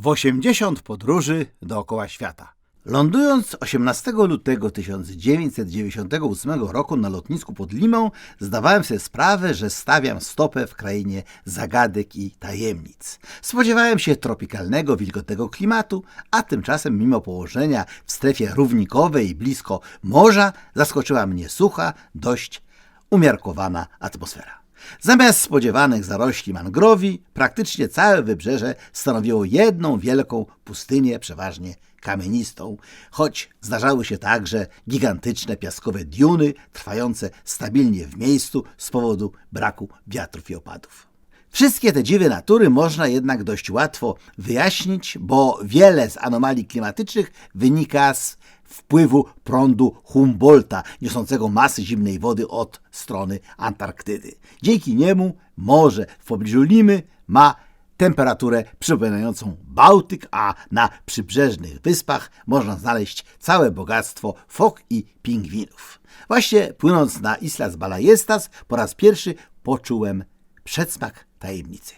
w 80 podróży dookoła świata. Lądując 18 lutego 1998 roku na lotnisku pod Limą, zdawałem sobie sprawę, że stawiam stopę w krainie zagadek i tajemnic. Spodziewałem się tropikalnego, wilgotnego klimatu, a tymczasem mimo położenia w strefie równikowej blisko morza zaskoczyła mnie sucha, dość umiarkowana atmosfera. Zamiast spodziewanych zarośli mangrowi, praktycznie całe wybrzeże stanowiło jedną wielką pustynię, przeważnie kamienistą, choć zdarzały się także gigantyczne piaskowe diuny, trwające stabilnie w miejscu z powodu braku wiatrów i opadów. Wszystkie te dziwy natury można jednak dość łatwo wyjaśnić, bo wiele z anomalii klimatycznych wynika z wpływu prądu Humboldta, niosącego masy zimnej wody od strony Antarktydy. Dzięki niemu morze w pobliżu Limy ma temperaturę przypominającą Bałtyk, a na przybrzeżnych wyspach można znaleźć całe bogactwo fok i pingwinów. Właśnie płynąc na Islas Balajestas po raz pierwszy poczułem przedsmak tajemnicy.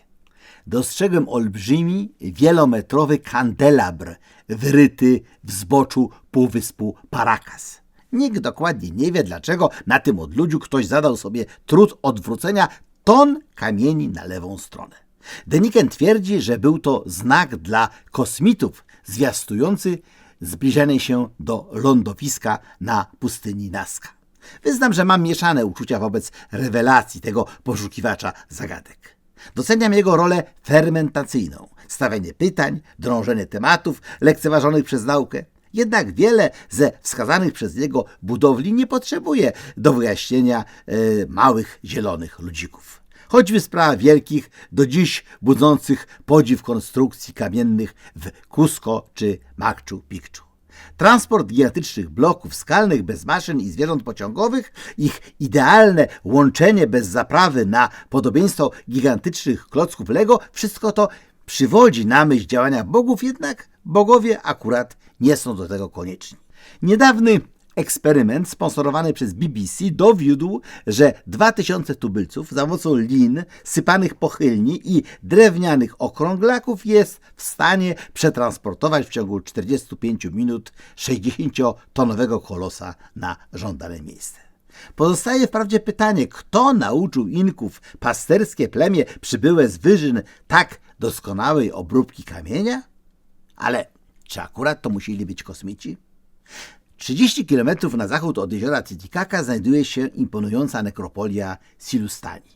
Dostrzegłem olbrzymi, wielometrowy kandelabr wyryty w zboczu półwyspu Paracas. Nikt dokładnie nie wie, dlaczego na tym odludziu ktoś zadał sobie trud odwrócenia ton kamieni na lewą stronę. Deniken twierdzi, że był to znak dla kosmitów zwiastujący zbliżenie się do lądowiska na pustyni Nazca. Wyznam, że mam mieszane uczucia wobec rewelacji tego poszukiwacza zagadek. Doceniam jego rolę fermentacyjną, stawianie pytań, drążenie tematów lekceważonych przez naukę. Jednak wiele ze wskazanych przez niego budowli nie potrzebuje do wyjaśnienia e, małych zielonych ludzików. Choćby sprawa wielkich, do dziś budzących podziw konstrukcji kamiennych w Cusco czy Machu Picchu. Transport gigantycznych bloków skalnych bez maszyn i zwierząt pociągowych, ich idealne łączenie bez zaprawy na podobieństwo gigantycznych klocków Lego, wszystko to przywodzi na myśl działania bogów, jednak bogowie akurat nie są do tego konieczni. Niedawny Eksperyment sponsorowany przez BBC dowiódł, że 2000 tubylców za pomocą lin, sypanych pochylni i drewnianych okrąglaków jest w stanie przetransportować w ciągu 45 minut 60-tonowego kolosa na żądane miejsce. Pozostaje wprawdzie pytanie, kto nauczył Inków pasterskie plemię przybyłe z wyżyn tak doskonałej obróbki kamienia? Ale czy akurat to musieli być kosmici? 30 km na zachód od jeziora Titicaca znajduje się imponująca nekropolia Silustani.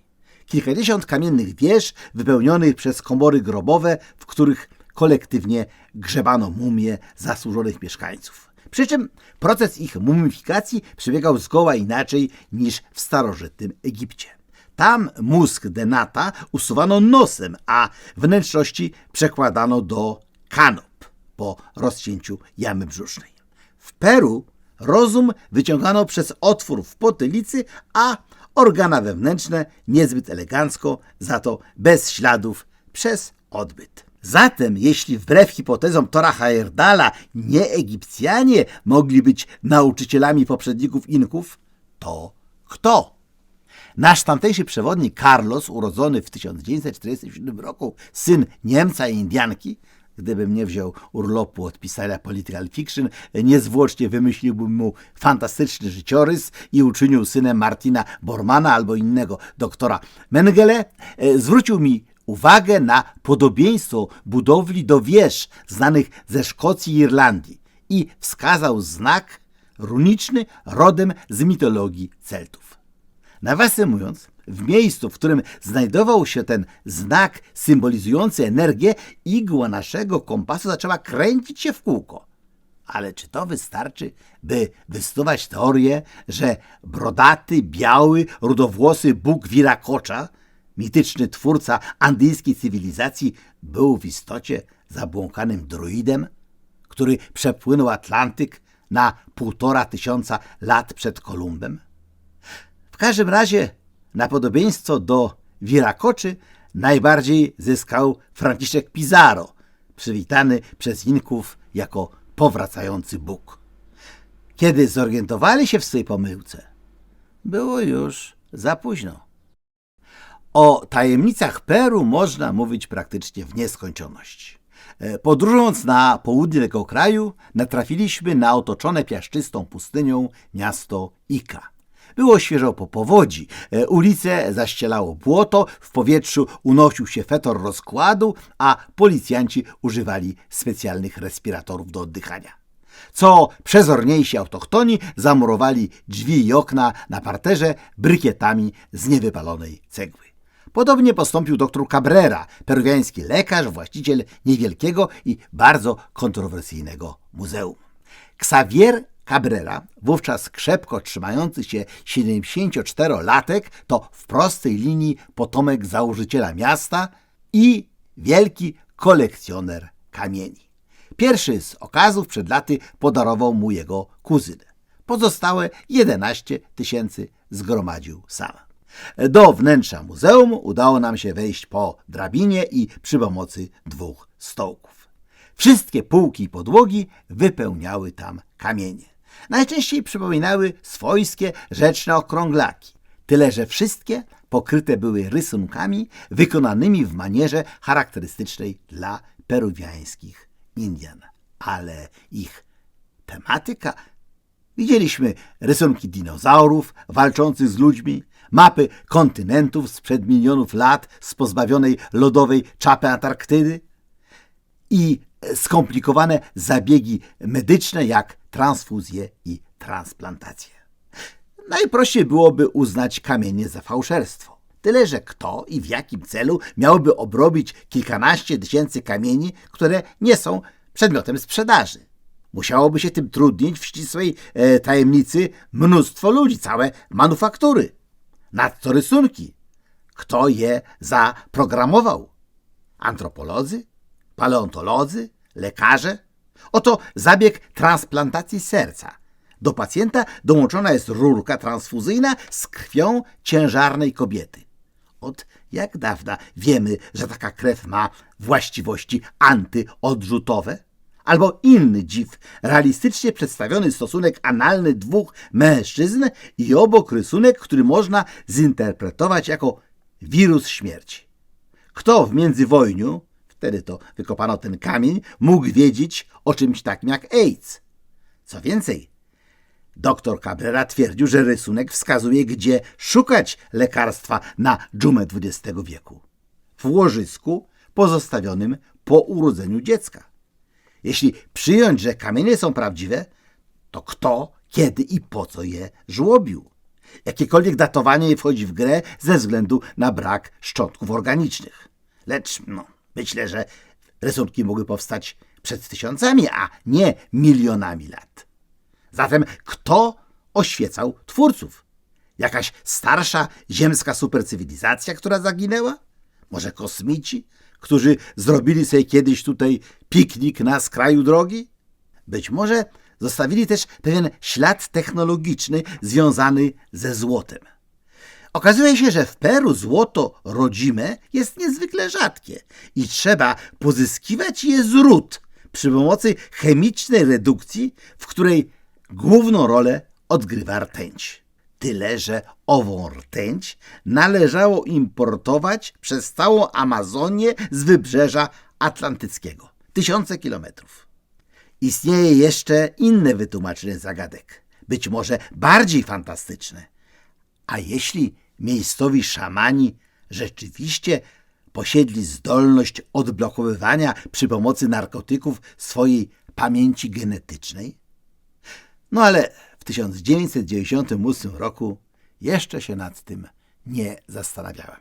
Kilkadziesiąt kamiennych wież wypełnionych przez komory grobowe, w których kolektywnie grzebano mumie zasłużonych mieszkańców. Przy czym proces ich mumifikacji przebiegał zgoła inaczej niż w starożytnym Egipcie. Tam mózg denata usuwano nosem, a wnętrzności przekładano do kanop po rozcięciu jamy brzusznej. W Peru rozum wyciągano przez otwór w potylicy, a organa wewnętrzne niezbyt elegancko, za to bez śladów przez odbyt. Zatem, jeśli wbrew hipotezom Tora Heyerdala nie Egipcjanie mogli być nauczycielami poprzedników Inków, to kto? Nasz tamtejszy przewodnik Carlos, urodzony w 1947 roku, syn Niemca i Indianki, Gdybym nie wziął urlopu od pisania political fiction, niezwłocznie wymyśliłbym mu fantastyczny życiorys i uczynił synem Martina Bormana albo innego doktora Mengele, e, zwrócił mi uwagę na podobieństwo budowli do wież znanych ze Szkocji i Irlandii i wskazał znak runiczny rodem z mitologii Celtów. Nawiasem mówiąc, w miejscu, w którym znajdował się ten znak symbolizujący energię, igła naszego kompasu zaczęła kręcić się w kółko. Ale czy to wystarczy, by wystosować teorię, że brodaty, biały, rudowłosy Bóg Wirakocza, mityczny twórca andyjskiej cywilizacji, był w istocie zabłąkanym druidem, który przepłynął Atlantyk na półtora tysiąca lat przed Kolumbem? W każdym razie na podobieństwo do Wirakoczy najbardziej zyskał Franciszek Pizarro, przywitany przez Inków jako powracający Bóg. Kiedy zorientowali się w swojej pomyłce, było już za późno. O tajemnicach Peru można mówić praktycznie w nieskończoność. E, Podróżując na południe tego kraju, natrafiliśmy na otoczone piaszczystą pustynią miasto Ika. Było świeżo po powodzi, e, ulice zaścielało błoto, w powietrzu unosił się fetor rozkładu, a policjanci używali specjalnych respiratorów do oddychania. Co przezorniejsi autochtoni zamurowali drzwi i okna na parterze brykietami z niewypalonej cegły. Podobnie postąpił dr Cabrera, peruwiański lekarz, właściciel niewielkiego i bardzo kontrowersyjnego muzeum. Xavier Cabrera, wówczas krzepko trzymający się 74-latek, to w prostej linii potomek założyciela miasta i wielki kolekcjoner kamieni. Pierwszy z okazów przed laty podarował mu jego kuzyn. Pozostałe 11 tysięcy zgromadził sam. Do wnętrza muzeum udało nam się wejść po drabinie i przy pomocy dwóch stołków. Wszystkie półki i podłogi wypełniały tam kamienie. Najczęściej przypominały swojskie rzeczne okrąglaki, tyle że wszystkie pokryte były rysunkami wykonanymi w manierze charakterystycznej dla peruwiańskich Indian. Ale ich tematyka Widzieliśmy rysunki dinozaurów walczących z ludźmi, mapy kontynentów sprzed milionów lat z pozbawionej lodowej czapy Antarktydy i skomplikowane zabiegi medyczne jak transfuzje i transplantacje. Najprościej byłoby uznać kamienie za fałszerstwo. Tyle, że kto i w jakim celu miałby obrobić kilkanaście tysięcy kamieni, które nie są przedmiotem sprzedaży. Musiałoby się tym trudnić w ścisłej e, tajemnicy mnóstwo ludzi, całe manufaktury. Nadto rysunki. Kto je zaprogramował? Antropolodzy? Paleontolodzy? Lekarze? Oto zabieg transplantacji serca. Do pacjenta dołączona jest rurka transfuzyjna z krwią ciężarnej kobiety. Od jak dawna wiemy, że taka krew ma właściwości antyodrzutowe? albo inny dziw, realistycznie przedstawiony stosunek analny dwóch mężczyzn i obok rysunek, który można zinterpretować jako wirus śmierci. Kto w międzywojniu, wtedy to wykopano ten kamień, mógł wiedzieć o czymś takim jak AIDS? Co więcej, Doktor Cabrera twierdził, że rysunek wskazuje, gdzie szukać lekarstwa na dżumę XX wieku. W łożysku pozostawionym po urodzeniu dziecka. Jeśli przyjąć, że kamienie są prawdziwe, to kto, kiedy i po co je żłobił? Jakiekolwiek datowanie nie wchodzi w grę ze względu na brak szczątków organicznych. Lecz no, myślę, że rysunki mogły powstać przed tysiącami, a nie milionami lat. Zatem kto oświecał twórców? Jakaś starsza ziemska supercywilizacja, która zaginęła? Może kosmici, którzy zrobili sobie kiedyś tutaj piknik na skraju drogi? Być może zostawili też pewien ślad technologiczny związany ze złotem. Okazuje się, że w Peru złoto rodzime jest niezwykle rzadkie i trzeba pozyskiwać je z ród przy pomocy chemicznej redukcji, w której główną rolę odgrywa rtęć. Tyle, że ową rtęć należało importować przez całą Amazonię z wybrzeża atlantyckiego. Tysiące kilometrów. Istnieje jeszcze inne wytłumaczenie zagadek, być może bardziej fantastyczne. A jeśli miejscowi szamani rzeczywiście posiedli zdolność odblokowywania przy pomocy narkotyków swojej pamięci genetycznej? No ale 1998 roku jeszcze się nad tym nie zastanawiałem.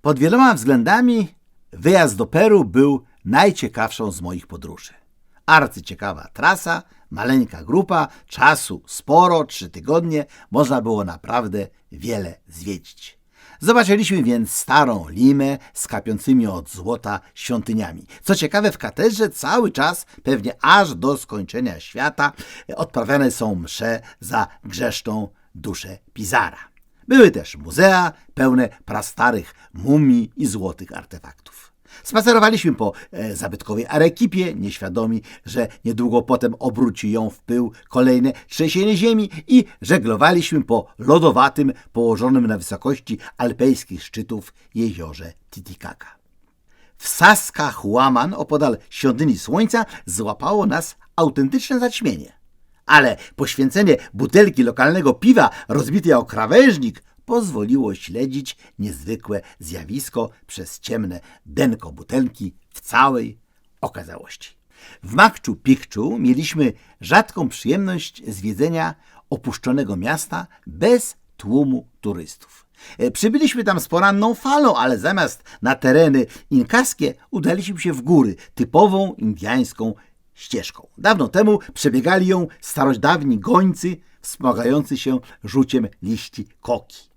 Pod wieloma względami wyjazd do Peru był najciekawszą z moich podróży. Arcyciekawa trasa, maleńka grupa, czasu sporo, trzy tygodnie, można było naprawdę wiele zwiedzić. Zobaczyliśmy więc starą Limę z kapiącymi od złota świątyniami. Co ciekawe, w katedrze cały czas, pewnie aż do skończenia świata, odprawiane są msze za grzeszną duszę Pizara. Były też muzea pełne prastarych mumii i złotych artefaktów. Spacerowaliśmy po e, zabytkowej Arekipie, nieświadomi, że niedługo potem obróci ją w pył kolejne trzęsienie ziemi i żeglowaliśmy po lodowatym, położonym na wysokości alpejskich szczytów jeziorze Titicaca. w Saskatchewan opodal świątyni słońca złapało nas autentyczne zaćmienie. Ale poświęcenie butelki lokalnego piwa rozbitej o krawężnik pozwoliło śledzić niezwykłe zjawisko przez ciemne denko butelki w całej okazałości. W Makczu Pikczu mieliśmy rzadką przyjemność zwiedzenia opuszczonego miasta bez tłumu turystów. E, Przybyliśmy tam z poranną falą, ale zamiast na tereny inkaskie udaliśmy się w góry typową indiańską ścieżką. Dawno temu przebiegali ją starodawni gońcy wspomagający się rzuciem liści koki.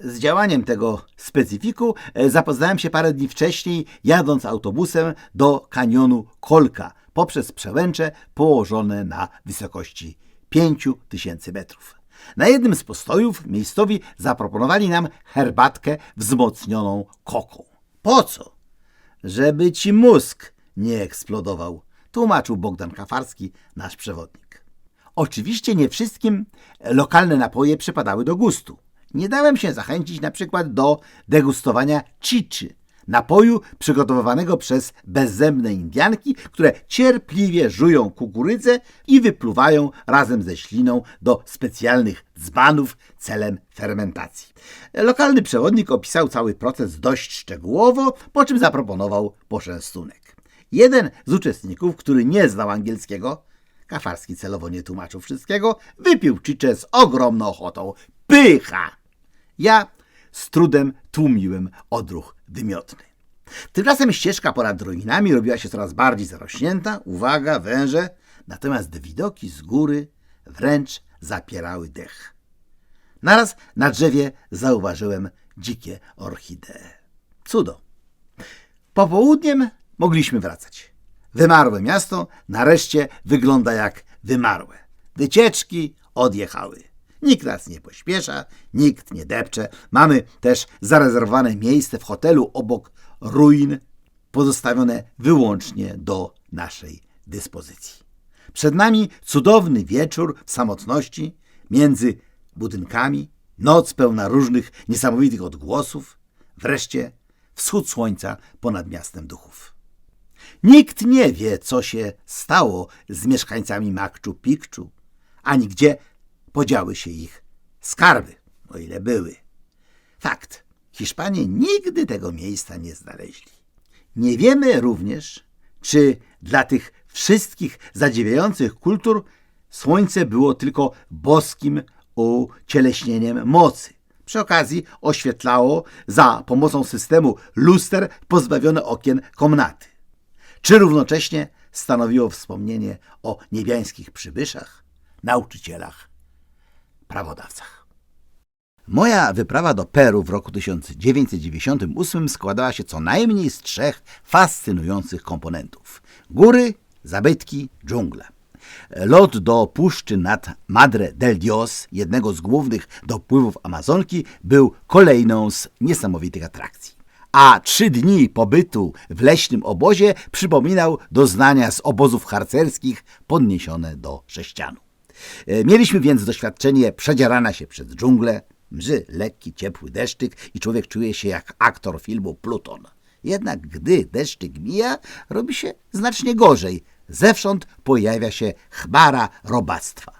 Z działaniem tego specyfiku e, zapoznałem się parę dni wcześniej, jadąc autobusem do kanionu Kolka poprzez przełęcze położone na wysokości 5000 metrów. Na jednym z postojów miejscowi zaproponowali nam herbatkę wzmocnioną koką. Po co? Żeby ci mózg nie eksplodował, tłumaczył Bogdan Kafarski, nasz przewodnik. Oczywiście nie wszystkim lokalne napoje przypadały do gustu. Nie dałem się zachęcić na przykład do degustowania chiczy, napoju przygotowywanego przez bezzębne Indianki, które cierpliwie żują kukurydzę i wypluwają razem ze śliną do specjalnych dzbanów celem fermentacji. Lokalny przewodnik opisał cały proces dość szczegółowo, po czym zaproponował poczęstunek. Jeden z uczestników, który nie znał angielskiego, Kafarski celowo nie tłumaczył wszystkiego, wypił chicze z ogromną ochotą. Pycha! Ja z trudem tłumiłem odruch wymiotny. Tymczasem ścieżka ponad ruinami robiła się coraz bardziej zarośnięta, uwaga, węże, natomiast widoki z góry wręcz zapierały dech. Naraz na drzewie zauważyłem dzikie orchidee. Cudo. Popołudniem mogliśmy wracać. Wymarłe miasto nareszcie wygląda jak wymarłe. Wycieczki odjechały. Nikt nas nie pośpiesza, nikt nie depcze. Mamy też zarezerwowane miejsce w hotelu obok ruin, pozostawione wyłącznie do naszej dyspozycji. Przed nami cudowny wieczór w samotności, między budynkami, noc pełna różnych niesamowitych odgłosów, wreszcie wschód słońca ponad miastem duchów. Nikt nie wie, co się stało z mieszkańcami Makczu Pikczu, ani gdzie podziały się ich skarby, o ile były. Fakt, Hiszpanie nigdy tego miejsca nie znaleźli. Nie wiemy również, czy dla tych wszystkich zadziwiających kultur słońce było tylko boskim ucieleśnieniem mocy. Przy okazji oświetlało za pomocą systemu luster pozbawione okien komnaty. Czy równocześnie stanowiło wspomnienie o niebiańskich przybyszach, nauczycielach, prawodawcach. Moja wyprawa do Peru w roku 1998 składała się co najmniej z trzech fascynujących komponentów: góry, zabytki, dżungla. Lot do puszczy nad Madre del Dios, jednego z głównych dopływów Amazonki, był kolejną z niesamowitych atrakcji. A trzy dni pobytu w leśnym obozie przypominał doznania z obozów harcerskich podniesione do sześcianu. E, Mieliśmy więc doświadczenie przedzierania się przez dżunglę, mrzy lekki, ciepły deszczyk i człowiek czuje się jak aktor filmu Pluton. Jednak gdy deszczyk mija, robi się znacznie gorzej. Zewsząd pojawia się chmara robactwa.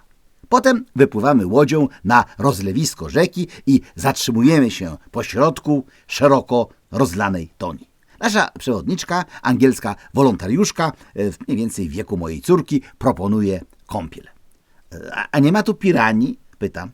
Potem wypływamy łodzią na rozlewisko rzeki i zatrzymujemy się pośrodku szeroko rozlanej toni. Nasza przewodniczka, angielska wolontariuszka, e, w mniej więcej wieku mojej córki, proponuje kąpiel. A, nie ma tu piranii? Pytam.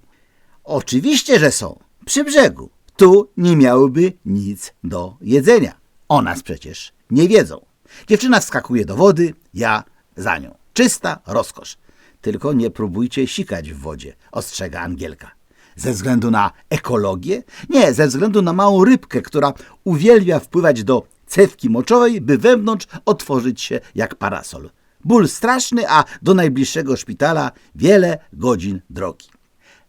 Oczywiście, że są. Przy brzegu. Tu nie miałyby nic do jedzenia. O nas przecież nie wiedzą. Dziewczyna wskakuje do wody, ja za nią. Czysta rozkosz. Tylko nie próbujcie sikać w wodzie, ostrzega Angielka. Ze względu na ekologię? Nie, ze względu na małą rybkę, która uwielbia wpływać do cewki moczowej, by wewnątrz otworzyć się jak parasol. Ból straszny, a do najbliższego szpitala wiele godzin drogi.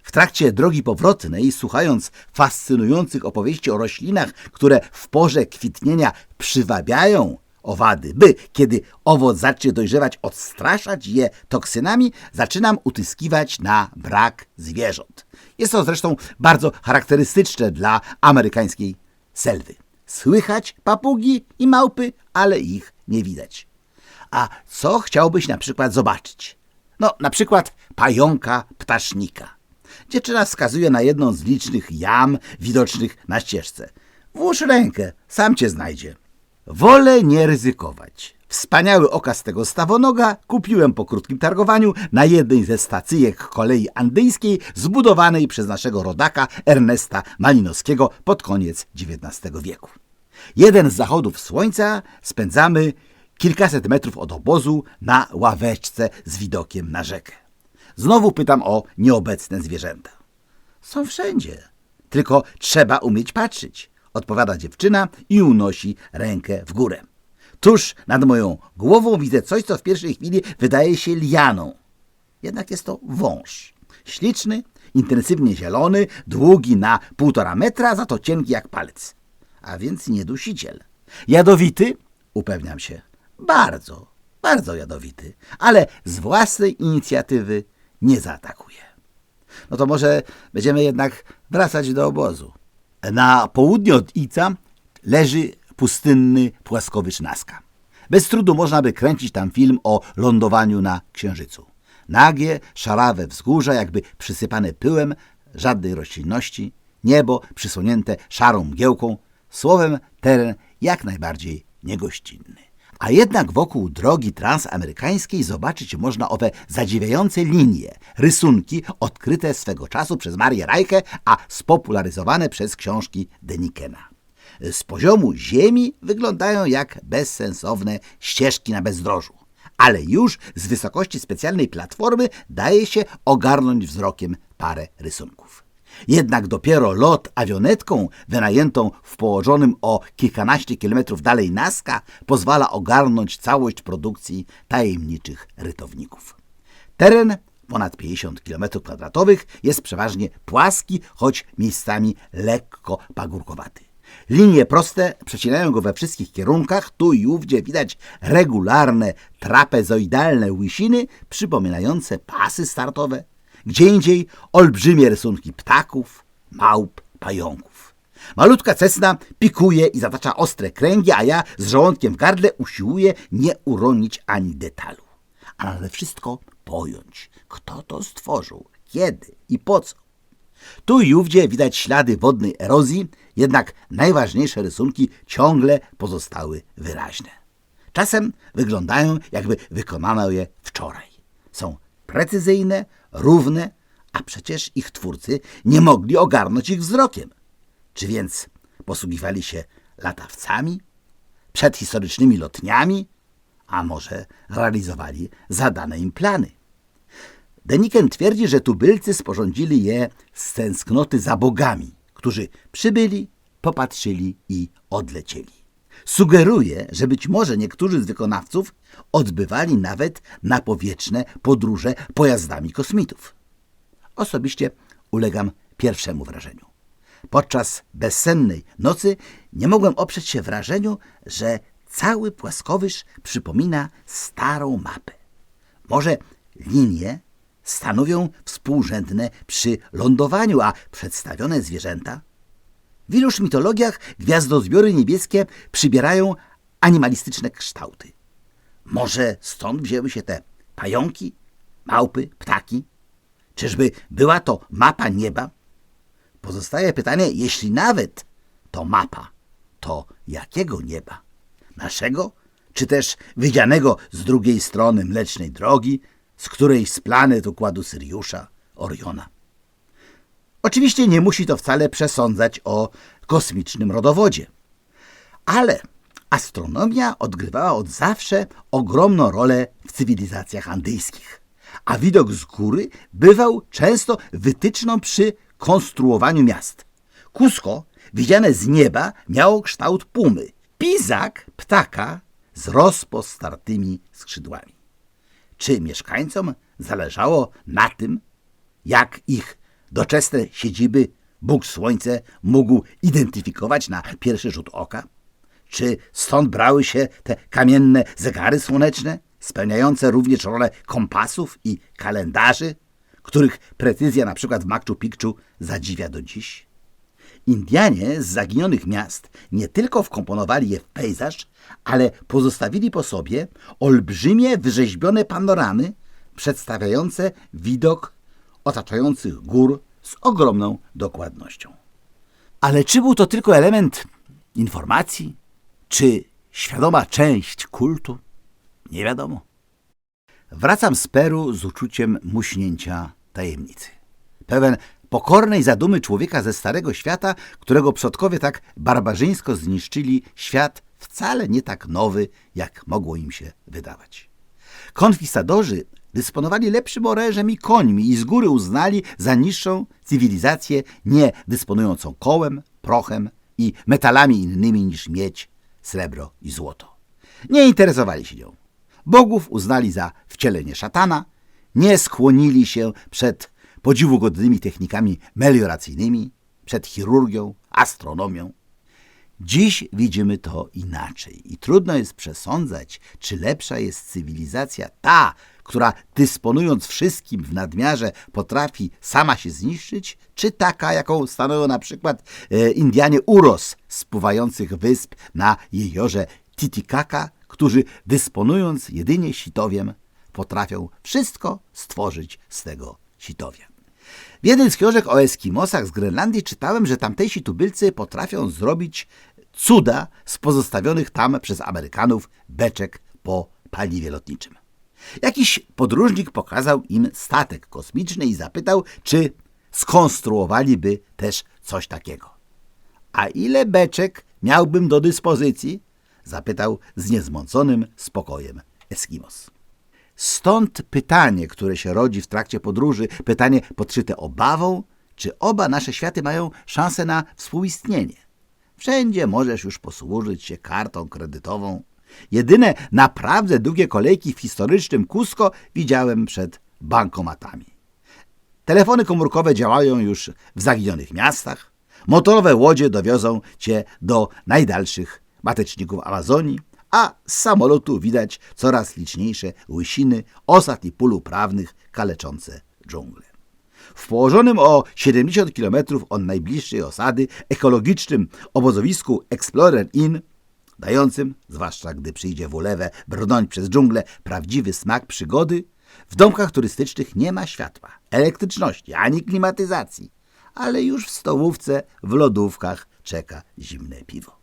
W trakcie drogi powrotnej, słuchając fascynujących opowieści o roślinach, które w porze kwitnienia przywabiają owady, by kiedy owoc zacznie dojrzewać, odstraszać je toksynami, zaczynam utyskiwać na brak zwierząt. Jest to zresztą bardzo charakterystyczne dla amerykańskiej selwy. Słychać papugi i małpy, ale ich nie widać. A co chciałbyś na przykład zobaczyć? No, na przykład pająka ptasznika. Dziewczyna wskazuje na jedną z licznych jam widocznych na ścieżce. Włóż rękę, sam cię znajdzie. Wolę nie ryzykować. Wspaniały okaz tego stawonoga kupiłem po krótkim targowaniu na jednej ze stacyjek kolei andyjskiej zbudowanej przez naszego rodaka Ernesta Malinowskiego pod koniec XIX wieku. Jeden z zachodów słońca spędzamy kilkaset metrów od obozu na ławeczce z widokiem na rzekę. Znowu pytam o nieobecne zwierzęta. Są wszędzie, tylko trzeba umieć patrzeć, odpowiada dziewczyna i unosi rękę w górę. Tuż nad moją głową widzę coś, co w pierwszej chwili wydaje się lianą. Jednak jest to wąż. Śliczny, intensywnie zielony, długi na półtora metra, za to cienki jak palec. A więc niedusiciel. Jadowity? Upewniam się. Bardzo, bardzo jadowity, ale z własnej inicjatywy nie zaatakuje. No to może będziemy jednak wracać do obozu. Na południe od Ica leży pustynny płaskowicz Naska. Bez trudu można by kręcić tam film o lądowaniu na Księżycu. Nagie, szarawe wzgórza, jakby przysypane pyłem, żadnej roślinności, niebo przysłonięte szarą mgiełką, słowem teren jak najbardziej niegościnny. A jednak wokół drogi transamerykańskiej zobaczyć można owe zadziwiające linie, rysunki odkryte swego czasu przez Marię Rajkę, a spopularyzowane przez książki Denikena. Z poziomu ziemi wyglądają jak bezsensowne ścieżki na bezdrożu, ale już z wysokości specjalnej platformy daje się ogarnąć wzrokiem parę rysunków. Jednak dopiero lot awionetką wynajętą w położonym o kilkanaście kilometrów dalej Naska pozwala ogarnąć całość produkcji tajemniczych rytowników. Teren ponad 50 km2 jest przeważnie płaski, choć miejscami lekko pagórkowaty. Linie proste przecinają go we wszystkich kierunkach, tu i ówdzie widać regularne, trapezoidalne łysiny przypominające pasy startowe, gdzie indziej olbrzymie rysunki ptaków, małp, pająków. Malutka cesna pikuje i zatacza ostre kręgi, a ja z żołądkiem w gardle usiłuję nie uronić ani detalu. A nade wszystko pojąć, kto to stworzył, kiedy i po co. Tu i ówdzie widać ślady wodnej erozji, jednak najważniejsze rysunki ciągle pozostały wyraźne. Czasem wyglądają, jakby wykonano je wczoraj. Są precyzyjne, równe, a przecież ich twórcy nie mogli ogarnąć ich wzrokiem. Czy więc posługiwali się latawcami, przedhistorycznymi lotniami, a może realizowali zadane im plany? Deniken twierdzi, że tubylcy sporządzili je z tęsknoty za bogami, którzy przybyli, popatrzyli i odlecieli. Sugeruje, że być może niektórzy z wykonawców odbywali nawet napowietrzne podróże pojazdami kosmitów. Osobiście ulegam pierwszemu wrażeniu. Podczas bezsennej nocy nie mogłem oprzeć się wrażeniu, że cały płaskowyż przypomina starą mapę. Może linie stanowią współrzędne przy lądowaniu, a przedstawione zwierzęta? W iluż mitologiach gwiazdozbiory niebieskie przybierają animalistyczne kształty. Może stąd wzięły się te pająki, małpy, ptaki? Czyżby była to mapa nieba? Pozostaje pytanie, jeśli nawet to mapa, to jakiego nieba? Naszego? Czy też widzianego z drugiej strony mlecznej drogi, z którejś z planet układu Syriusza, Oriona? Oczywiście nie musi to wcale przesądzać o kosmicznym rodowodzie. Ale astronomia odgrywała od zawsze ogromną rolę w cywilizacjach andyjskich, a widok z góry bywał często wytyczną przy konstruowaniu miast. Cusco, widziane z nieba, miało kształt pumy, pizak ptaka z rozpostartymi skrzydłami. Czy mieszkańcom zależało na tym, jak ich doczesne siedziby Bóg Słońce mógł identyfikować na pierwszy rzut oka? Czy stąd brały się te kamienne zegary słoneczne, spełniające również rolę kompasów i kalendarzy, których precyzja na przykład w Machu Picchu zadziwia do dziś? Indianie z zaginionych miast nie tylko wkomponowali je w pejzaż, ale pozostawili po sobie olbrzymie wyrzeźbione panoramy przedstawiające widok otaczających gór z ogromną dokładnością. Ale czy był to tylko element informacji, czy świadoma część kultu? Nie wiadomo. Wracam z Peru z uczuciem muśnięcia tajemnicy. Pełen pokornej zadumy człowieka ze Starego Świata, którego przodkowie tak barbarzyńsko zniszczyli świat wcale nie tak nowy, jak mogło im się wydawać. Konkwistadadorzy dysponowali lepszym orężem i końmi i z góry uznali za niższą cywilizację nie dysponującą kołem, prochem i metalami innymi niż miedź, srebro i złoto. Nie interesowali się nią. Bogów uznali za wcielenie szatana, nie skłonili się przed podziwugodnymi technikami melioracyjnymi, przed chirurgią, astronomią. Dziś widzimy to inaczej i trudno jest przesądzać, czy lepsza jest cywilizacja ta, która dysponując wszystkim w nadmiarze potrafi sama się zniszczyć, czy taka, jaką stanowią na przykład e, Indianie Uros z pływających wysp na jeziorze Titicaca, którzy dysponując jedynie sitowiem, potrafią wszystko stworzyć z tego sitowia. W jednej z książek o Eskimosach z Grenlandii czytałem, że tamtejsi tubylcy potrafią zrobić cuda z pozostawionych tam przez Amerykanów beczek po paliwie lotniczym. Jakiś podróżnik pokazał im statek kosmiczny i zapytał, czy skonstruowaliby też coś takiego. A ile beczek miałbym do dyspozycji? zapytał z niezmąconym spokojem Eskimos. Stąd pytanie, które się rodzi w trakcie podróży, pytanie podszyte obawą, czy oba nasze światy mają szansę na współistnienie. Wszędzie możesz już posłużyć się kartą kredytową. Jedyne naprawdę długie kolejki w historycznym Cusco widziałem przed bankomatami. Telefony komórkowe działają już w zaginionych miastach. Motorowe łodzie dowiozą cię do najdalszych mateczników Amazonii, a z samolotu widać coraz liczniejsze łysiny osad i pól uprawnych kaleczące dżunglę. W położonym o 70 km od najbliższej osady ekologicznym obozowisku Explorer Inn, dającym, zwłaszcza gdy przyjdzie w ulewę, brnąć przez dżunglę, prawdziwy smak przygody, w domkach turystycznych nie ma światła, elektryczności ani klimatyzacji, ale już w stołówce, w lodówkach czeka zimne piwo.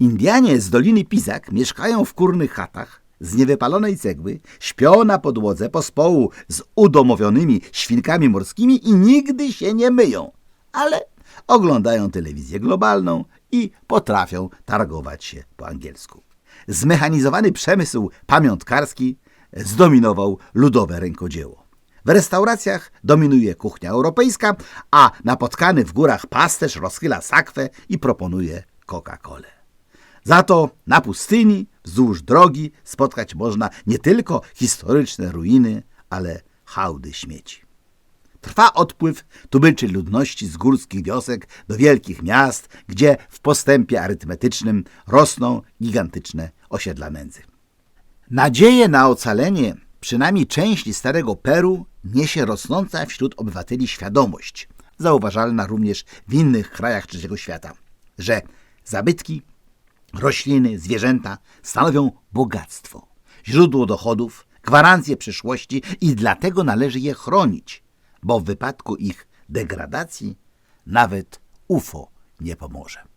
Indianie z Doliny Pizak mieszkają w kurnych chatach z niewypalonej cegły, śpią na podłodze pospołu z udomowionymi świnkami morskimi i nigdy się nie myją, ale oglądają telewizję globalną i potrafią targować się po angielsku. Zmechanizowany przemysł pamiątkarski zdominował ludowe rękodzieło. W restauracjach dominuje kuchnia europejska, a napotkany w górach pasterz rozchyla sakwę i proponuje Coca-Colę. Za to na pustyni, wzdłuż drogi spotkać można nie tylko historyczne ruiny, ale hałdy śmieci. Trwa odpływ tubylczej ludności z górskich wiosek do wielkich miast, gdzie w postępie arytmetycznym rosną gigantyczne osiedla nędzy. Nadzieję na ocalenie przynajmniej części Starego Peru niesie rosnąca wśród obywateli świadomość, zauważalna również w innych krajach trzeciego świata, że zabytki, rośliny, zwierzęta stanowią bogactwo, źródło dochodów, gwarancję przyszłości i dlatego należy je chronić, bo w wypadku ich degradacji nawet UFO nie pomoże.